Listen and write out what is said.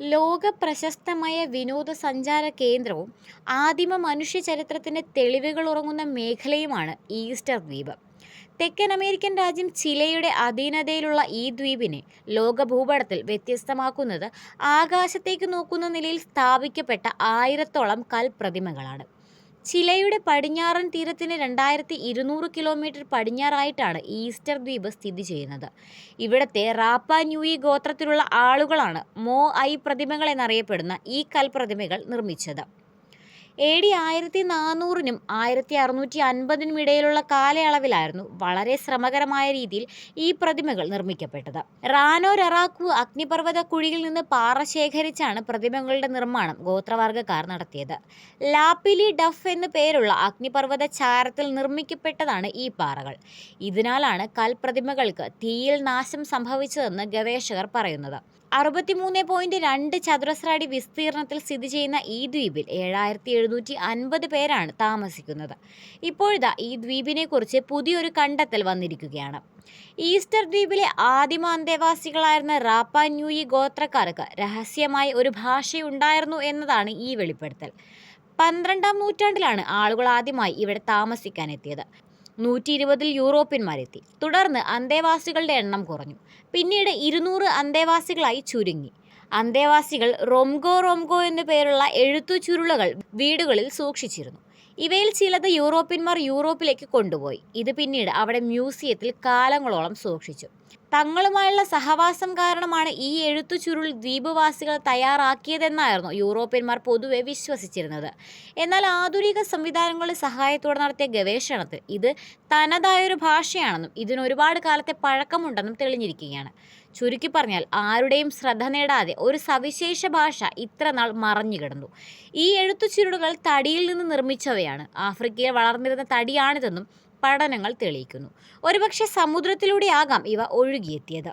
ലോക പ്രശസ്തമായ വിനോദസഞ്ചാര കേന്ദ്രവും ആദിമ മനുഷ്യ ചരിത്രത്തിന്റെ തെളിവുകൾ ഉറങ്ങുന്ന മേഖലയുമാണ് ഈസ്റ്റർ ദ്വീപ്. തെക്കൻ അമേരിക്കൻ രാജ്യം ചിലയുടെ അധീനതയിലുള്ള ഈ ദ്വീപിനെ ലോക ഭൂപടത്തിൽ വ്യത്യസ്തമാക്കുന്നത് ആകാശത്തേക്ക് നോക്കുന്ന നിലയിൽ സ്ഥാപിക്കപ്പെട്ട ആയിരത്തോളം കൽപ്രതിമകളാണ്. ചിലയുടെ പടിഞ്ഞാറൻ തീരത്തിന് രണ്ടായിരത്തി ഇരുന്നൂറ് കിലോമീറ്റർ പടിഞ്ഞാറായിട്ടാണ് ഈസ്റ്റർ ദ്വീപ് സ്ഥിതി ചെയ്യുന്നത്. ഇവിടത്തെ റാപ്പ ന്യൂയി ഗോത്രത്തിലുള്ള ആളുകളാണ് മോ ഐ പ്രതിമകൾ എന്നറിയപ്പെടുന്ന ഈ കൽപ്രതിമകൾ നിർമ്മിച്ചത്. എ ഡി ആയിരത്തി നാനൂറിനും ആയിരത്തി അറുന്നൂറ്റി അൻപതിനും ഇടയിലുള്ള കാലയളവിലായിരുന്നു വളരെ ശ്രമകരമായ രീതിയിൽ ഈ പ്രതിമകൾ നിർമ്മിക്കപ്പെട്ടത്. റാനോ രറാക്കു അഗ്നിപർവത കുഴിയിൽ നിന്ന് പാറ ശേഖരിച്ചാണ് പ്രതിമകളുടെ നിർമ്മാണം ഗോത്രവർഗക്കാർ നടത്തിയത്. ലാപ്പിലി ഡഫ് എന്നു പേരുള്ള അഗ്നിപർവത ചാരത്തിൽ നിർമ്മിക്കപ്പെട്ടതാണ് ഈ പാറകൾ. ഇതിനാലാണ് കൽപ്രതിമകൾക്ക് തീയിൽ നാശം സംഭവിച്ചതെന്ന് ഗവേഷകർ പറയുന്നത്. അറുപത്തിമൂന്ന് പോയിന്റ് രണ്ട് ചതുരശ്ര അടി വിസ്തീർണത്തിൽ സ്ഥിതി ചെയ്യുന്ന ഈ ദ്വീപിൽ ഏഴായിരത്തി എഴുന്നൂറ്റി അൻപത് പേരാണ് താമസിക്കുന്നത്. ഇപ്പോഴിതാ ഈ ദ്വീപിനെക്കുറിച്ച് പുതിയൊരു കണ്ടെത്തൽ വന്നിരിക്കുകയാണ്. ഈസ്റ്റർ ദ്വീപിലെ ആദിമ അന്തേവാസികളായിരുന്ന റാപ്പ ന്യൂയി ഗോത്രക്കാർക്ക് രഹസ്യമായി ഒരു ഭാഷയുണ്ടായിരുന്നു എന്നതാണ് ഈ വെളിപ്പെടുത്തൽ. പന്ത്രണ്ടാം നൂറ്റാണ്ടിലാണ് ആളുകൾ ആദ്യമായി ഇവിടെ താമസിക്കാനെത്തിയത്. നൂറ്റി ഇരുപതിൽ യൂറോപ്യന്മാരെത്തി. തുടർന്ന് അന്തേവാസികളുടെ എണ്ണം കുറഞ്ഞു. പിന്നീട് ഇരുന്നൂറ് അന്തേവാസികളായി ചുരുങ്ങി. അന്തേവാസികൾ റോംഗോ റോംഗോ എന്നു പേരുള്ള എഴുത്തു ചുരുളകൾ വീടുകളിൽ സൂക്ഷിച്ചിരുന്നു. ഇവയിൽ ചിലത് യൂറോപ്യന്മാർ യൂറോപ്പിലേക്ക് കൊണ്ടുപോയി. ഇത് പിന്നീട് അവിടെ മ്യൂസിയത്തിൽ കാലങ്ങളോളം സൂക്ഷിച്ചു. തങ്ങളുമായുള്ള സഹവാസം കാരണമാണ് ഈ എഴുത്തു ചുരുൾ ദ്വീപവാസികൾ തയ്യാറാക്കിയതെന്നായിരുന്നു യൂറോപ്യന്മാർ പൊതുവെ വിശ്വസിച്ചിരുന്നത്. എന്നാൽ ആധുനിക സംവിധാനങ്ങളുടെ സഹായത്തോടെ നടത്തിയ ഗവേഷണത്തിൽ ഇത് തനതായൊരു ഭാഷയാണെന്നും ഇതിന് ഒരുപാട് കാലത്തെ പഴക്കമുണ്ടെന്നും തെളിഞ്ഞിരിക്കുകയാണ്. ചുരുക്കി പറഞ്ഞാൽ ആരുടെയും ശ്രദ്ധ നേടാതെ ഒരു സവിശേഷ ഭാഷ ഇത്ര നാൾ മറഞ്ഞു കിടന്നു. ഈ എഴുത്തു ചുരുളുകൾ തടിയിൽ നിന്ന് നിർമ്മിച്ചവയാണ്. ആഫ്രിക്കയിൽ വളർന്നിരുന്ന തടിയാണിതെന്നും പഠനങ്ങൾ തെളിയിക്കുന്നു. ഒരുപക്ഷെ സമുദ്രത്തിലൂടെയാകാം ഇവ ഒഴുകിയെത്തിയത്.